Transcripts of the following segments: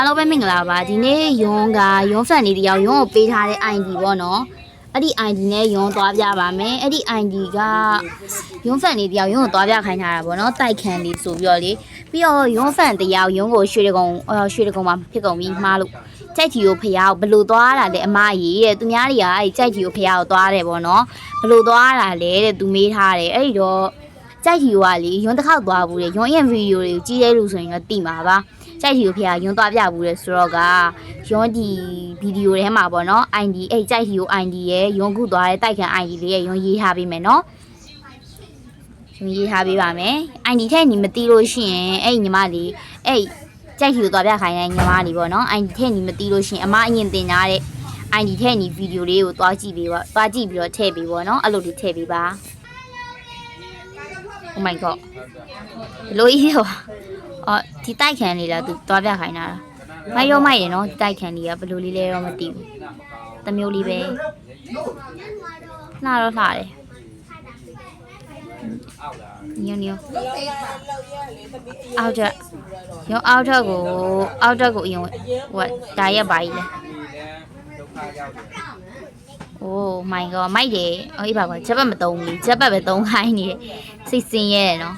အားလုံးပဲမင်္ဂလာပါဒီနေ့ယွန်းကယွန်းဖန်နေတယောက်ယွန်းကိုပေးထားတဲ့ ID ပေါ့နော်အဲ့ဒီ ID နဲ့ယွန်းသွားပြပါမယ်အဲ့ဒီ ID ကယွန်းဖန်နေတယောက်ယွန်းကိုသွားပြခိုင်းထားတာပေါ့နော်တိုက်ခံလေးဆိုပြီးတော့လေပြီးတော့ယွန်းဖန်တယောက်ယွန်းကိုရွှေတကုံအော်ရွှေတကုံမှာဖြစ်ကုန်ပြီးမှားလို့ကြိုက်တီကိုဖျားကိုဘလို့သွားတာလဲအမကြီးတဲ့သူများတွေကအဲ့ဒီကြိုက်တီကိုဖျားကိုသွားတယ်ပေါ့နော်ဘလို့သွားတာလဲတဲ့သူမေးထားတယ်အဲ့ဒီတော့ကြိုက်တီကလေယွန်းတစ်ခေါက်သွားဘူးလေယွန်းရဲ့ဗီဒီယိုတွေကိုကြည့်ရလို့ဆိုရင်တော့သိမှာပါ ကြိုက်တီကိုဖေကယွန်းသွားပြဘူးလေဆိုတော့ကယွန်းဒီဗီဒီယိုထဲမှာပေါ့နော် ID အဲ့ကြိုက်တီကို ID ရဲ့ယွန်းခုသွားတဲ့တိုက်ခံ ID လေးရဲ့ယွန်းရေးထားပေးမယ်နော်ယွန်းရေးထားပေးပါမယ် ID ထဲညီမသိလို့ရှိရင်အဲ့ညီမလေးအဲ့ကြိုက်တီကိုသွားပြခိုင်းတဲ့ညီမလေးပေါ့နော် ID ထဲညီမသိလို့ရှိရင်အမအရင်တင်ထားတဲ့ ID ထဲညီဗီဒီယိုလေးကိုသွားကြည့်ပေးပါသွားကြည့်ပြီးတော့ထည့်ပေးပေါ့နော်အဲ့လိုလေးထည့်ပေးပါ Oh my god ဘလို့ကြီးရောအော် ဒီတိုက်ခံလေးလားသူသွားပြခိုင်းတာလားမိုက်ရောမိုက်တယ်နော်ဒီတိုက်ခံလေးကဘလို့လေးလဲတော့မသိဘူးတမျိုးလေးပဲလှတော့လှတယ်ညညအောက်တက်ရောအောက်တက်ကိုအောက်တက်ကိုအရင်ဟိုဒါရက်ပါကြီးလဲโอ้ my god မိုက်တယ်အေးပါကွာချက်ပတ်မတုံးဘူးလေချက်ပတ်ပဲတုံးခိုင်းနေတယ်စိတ်စင်းရဲတယ်နော်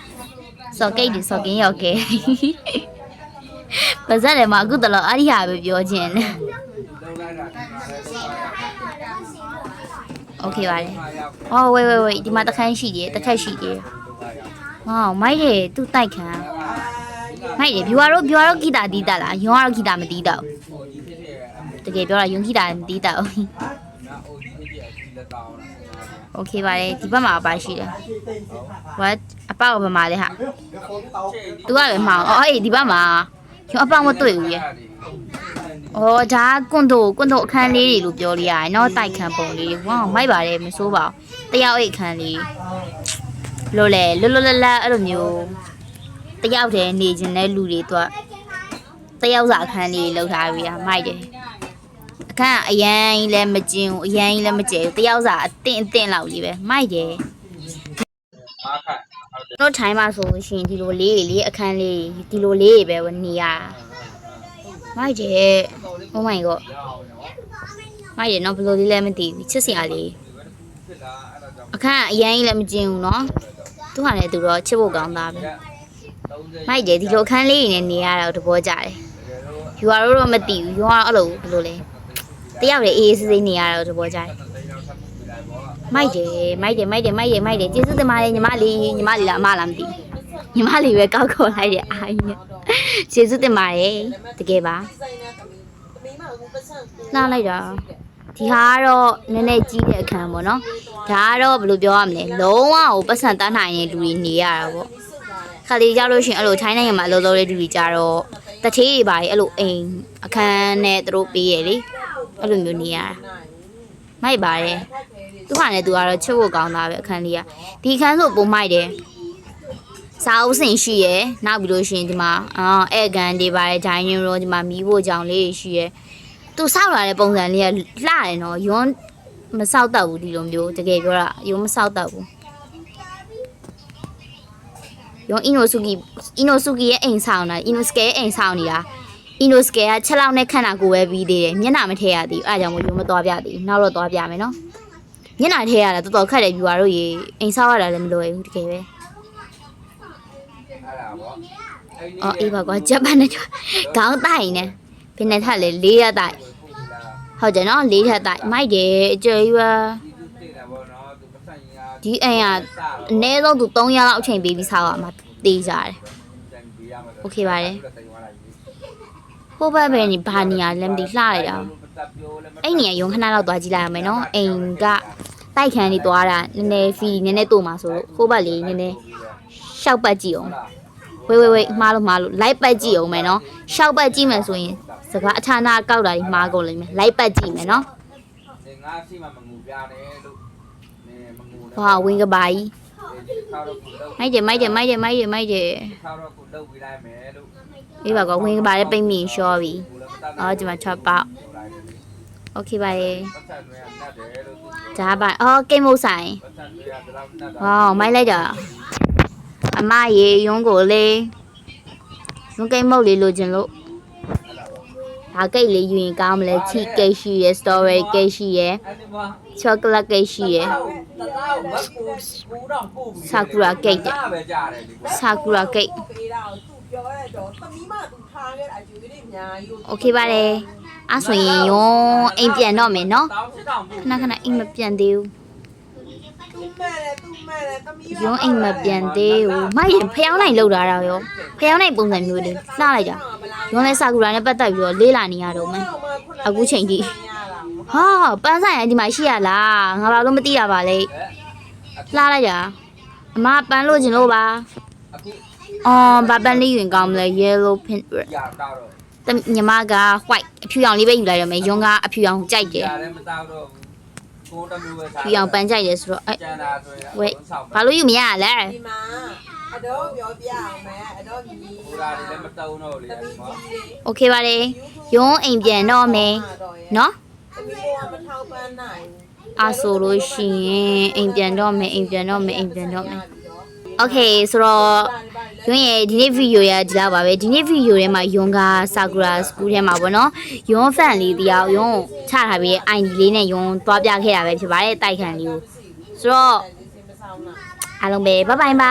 စော်ကိတ်ဒီစော်ကင်းရောက်ခဲ့ပါဇက်တယ်မှာအခုတလောအရိယာပဲပြောခြင်းလေ Okay ပါတယ်။အော် wait wait wait ဒီမှာတခန်းရှိတယ်တခက်ရှိတယ်။ဟောမိုက်တယ်သူ့တိုက်ခံ။မိုက်တယ် viewer တို့ viewer တို့ဂီတာတီးတာလား။ယွန်ကတော့ဂီတာမတီးတော့။တကယ်ပြောတာယွန်ဂီတာမတီးတော့။ โอเคပါတယ်ဒီဘက်မှာပါရှိတယ် what အပေါက်ဘယ်မှာလဲဟာ तू ကလည်းမှာအော်အေးဒီဘက်မှာကျွန်အပေါက်မတွေ့ဘူးရဲ့အော်ဒါကွန်တိုကွန်တိုအခန်းလေးတွေလို့ပြောလို့ရတယ်เนาะတိုက်ခန်းပုံလေးဝေါမိုက်ပါတယ်မစိုးပါဘူးတယောက်အိတ်အခန်းလေးလို့လေလွတ်လွတ်လပ်လပ်အဲ့လိုမျိုးတယောက်တည်းနေခြင်းတဲ့လူတွေတော့တယောက်စာအခန်းလေးလောက်ထားပြီးတာမိုက်တယ် အခန်းကအရန်ကြီးလည်းမကျင်းဘူးအရန်ကြီးလည်းမကျဲဘူးတယောက်စာအတင်းအတင်းလောက်ကြီးပဲမိုက်တယ်တို့ထိုင်းမှာဆိုလို့ရှိရင်ဒီလိုလေးတွေလေးအခန်းလေးဒီလိုလေးတွေပဲနေရမိုက်တယ် Oh my god မိုက်တယ်နော်ဘယ်လိုလေးလဲမသိဘူးချစ်စရာလေးအခန်းကအရန်ကြီးလည်းမကျင်းဘူးနော်သူကလည်းသူတော့ချစ်ဖို့ကောင်းသားပဲမိုက်တယ်ဒီလိုအခန်းလေးတွေနဲ့နေရတော့သဘောကျတယ်ယူရတော့မသိဘူးယူရတော့အဲ့လိုဘယ်လိုလဲ တယောက်လေအေးအေးဆေးဆေးနေရတော့သဘောကျတယ်မိုက်တယ်မိုက်တယ်မိုက်တယ်မိုက်တယ်မိုက်တယ်ကျေးဇူးတင်ပါတယ်ညီမလေးညီမလေးလားအမလားမသိဘူးညီမလေးပဲကောက်ခေါ်လိုက်တယ်အားကြီးနဲ့ကျေးဇူးတင်ပါတယ်တကယ်ပါနှားလိုက်တာဒီဟာကတော့နည်းနည်းကြီးတဲ့အခန်းပေါ့နော်ဒါကတော့ဘယ်လိုပြောရမလဲလုံးဝကိုပတ်စံတန်းနိုင်တဲ့လူတွေနေရတာပေါ့ခါလေးကြလို့ရှိရင်အဲ့လိုထိုင်းနိုင်ငံမှာအလုပ်လုပ်တဲ့လူတွေကြတော့တထေးတွေပါလေအဲ့လိုအိမ်အခန်းနဲ့သူတို့ပေးရလေ အဲ့လိုမျိုးနေရတာမိုက်ပါတယ်သူကလည်းသူကတော့ချစ်ဖို့ကောင်းတာပဲအခန်းလေးကဒီအခန်းဆိုပုံမိုက်တယ်စာအုပ်စင်ရှိရယ်နောက်ပြီးလို့ရှိရင်ဒီမှာအော်အဲကန်တွေပါတယ်ဂျိုင်းရင်ရောဒီမှာမီးဖို့ကြောင်လေးရှိရယ်သူစောက်လာတဲ့ပုံစံလေးကလှတယ်နော်ယွန်းမစောက်တော့ဘူးဒီလိုမျိုးတကယ်ပြောတာယွန်းမစောက်တော့ဘူးယွန်းအီနိုဆူကီအီနိုဆူကီရဲ့အိမ်ဆောင်တာအီနိုစကဲရဲ့အိမ်ဆောင်နေတာ အီနိုစကယ်ကချက်လောက်နဲ့ခန့်တာကိုပဲပြီးသေးတယ်မျက်နှာမထည့်ရသေးဘူးအဲဒါကြောင့်မို့ရုံမသွားပြသေးဘူးနောက်တော့သွားပြမယ်နော်မျက်နှာထည့်ရတာတော်တော်ခက်တယ်ပြူပါတို့ရေအိမ်ဆောက်ရတာလည်းမလွယ်ဘူးတကယ်ပဲအော်အေးပါကွာဂျပန်နဲ့ခေါင်းတိုင်နဲ့ဖင်နဲ့ထက်လေလေးရတိုင်ဟုတ်တယ်နော်လေးထက်တိုင်မိုက်တယ်အကျယ်ကြီးပါဒီအိမ်ကအနည်းဆုံးသူ3ရက်လောက်အချိန်ပေးပြီးဆောက်ရမှာတေးကြတယ်โอเคပါတယ် ဟိုဘက်ပဲနေဘာနေရလဲမသိလှလိုက်တာအဲ့နေရရုံခဏလောက်သွားကြည့်လိုက်ရမယ်နော်အိမ်ကတိုက်ခန်းလေးသွားတာနည်းနည်းဖီနည်းနည်းတို့မှာဆိုလို့ဟိုဘက်လေးနည်းနည်းရှောက်ပတ်ကြည့်အောင်ဝေးဝေးဝေးမှားလို့မှားလို့လိုက်ပတ်ကြည့်အောင်မယ်နော်ရှောက်ပတ်ကြည့်မယ်ဆိုရင်စကားအထာနာကောက်တာကြီးမှားကုန်လိမ့်မယ်လိုက်ပတ်ကြည့်မယ်နော်နေငါရှိမှမငူပြတယ်လို့နေမငူဟာဝင်းကပါကြီးခါတော့ကိုလောက်မိုက်တယ်မိုက်တယ်မိုက်တယ်မိုက်တယ်မိုက်တယ်ခါတော့ကိုလောက်ပြီးလိုက်မယ်လို့ အေးပါကွာဝင်းကပါလည်းပိတ်မိရှော့ပြီ ကိုလည်းမတတ် အော်ဒီမှာချက်ပေါက်โอเคပါရေ ပတ်သက်တွေကတတ်တယ်လို့ ဒါပါအော်ကိတ်မုတ်ဆိုင် ပတ်သက်တွေကတလောက်တတ်တာ ဟောမိုက်လိုက်တာအမရေရုံးကိုလေရုံးကိတ်မုတ်လေးလိုချင်လို့ အဲ့ဒါပါ ဘာကိတ်လေးယူရင်ကောင်းမလဲချီကိတ်ရှိရယ် strawberry ကိတ်ရှိရယ် အဲ့ဒီမှာ chocolate ကိတ်ရှိရယ် တလောက်မပူပူတော့ပူ Sakura cake တဲ့ ပဲကြားတယ်ဒီကွာ sakura ကိတ် ပေးတာကိုသူပြောရတော့သမီးမသူထားခဲ့တာအကျွေးလေးအများကြီး โอเคပါတယ်အဲ့ဆိုရင်ယွန်းအိမ်ပြန်တော့မယ်နော် တောင်းစစ်တောင်းပူ ခဏခဏအိမ်မပြန်သေးဘူး သူမဲ့တယ်သူမဲ့တယ်သမီး ယွန်းအိမ်မပြန်သေးဘူးမိုက်ရင်ဖျောင်းနိုင်လောက်တာတော့ရောဖျောင်းနိုင်ပုံစံမျိုးလေးလှလိုက်တာယွန်းလဲဆာကူရာနဲ့ပတ်သက်ပြီးတော့လေးလာနေရတော့မယ် အခုချိန်ထိ ဟာပန်းဆိုင်အဲ့ဒီမှာရှိရလားငါဘာလို့မသိရပါလဲလှလိုက်တာအမပန်းလို့ကျင်လို့ပါ အခု အော်ဘာပန်းလေးယူရင်ကောင်းမလဲ yellow pink red ရတော့တော့ တမညီမက white အဖြူရောင်လေးပဲယူလိုက်ရမယ်ယွန်းကအဖြူရောင်ကြိုက်တယ် ရတယ်မတောက်တော့ကိုတမျိုးပဲ ဖြူရောင်ပန်းကြိုက်တယ်ဆိုတော့အဲ့ ကျန်တာဆိုရင် ဝဲဘာလို့ယူမရလဲ ဒီမှာအတော့ပြောပြအောင်မယ်အတော့ညီ ဟိုရာတွေလည်းမတုံတော့လေ သမီး ကွာ ကြီးလေး โอเคပါတယ်ယွန်းအိမ်ပြန်တော့မယ်နော် သမီးကမထောက်ပန်းနိုင် အားဆိုလို့ရှိရင်အိမ်ပြန်တော့မယ်အိမ်ပြန်တော့မယ်အိမ်ပြန်တော့မယ်โอเคဆိုတော့ ယွန်းရဲ့ဒီနေ့ဗီဒီယိုရဒီလောက်ပါပဲဒီနေ့ဗီဒီယိုထဲမှာယွန်းကဆာကူရာစကူးထဲမှာပေါ့နော်ယွန်းဖန်လေးတရားယွန်းချထားပြီး ID လေးနဲ့ယွန်းသွားပြခဲ့တာပဲဖြစ်ပါတယ်တိုက်ခံလေးကိုဆိုတော့မဆောင်လားအားလုံးပဲဘိုင်ဘိုင်ပါ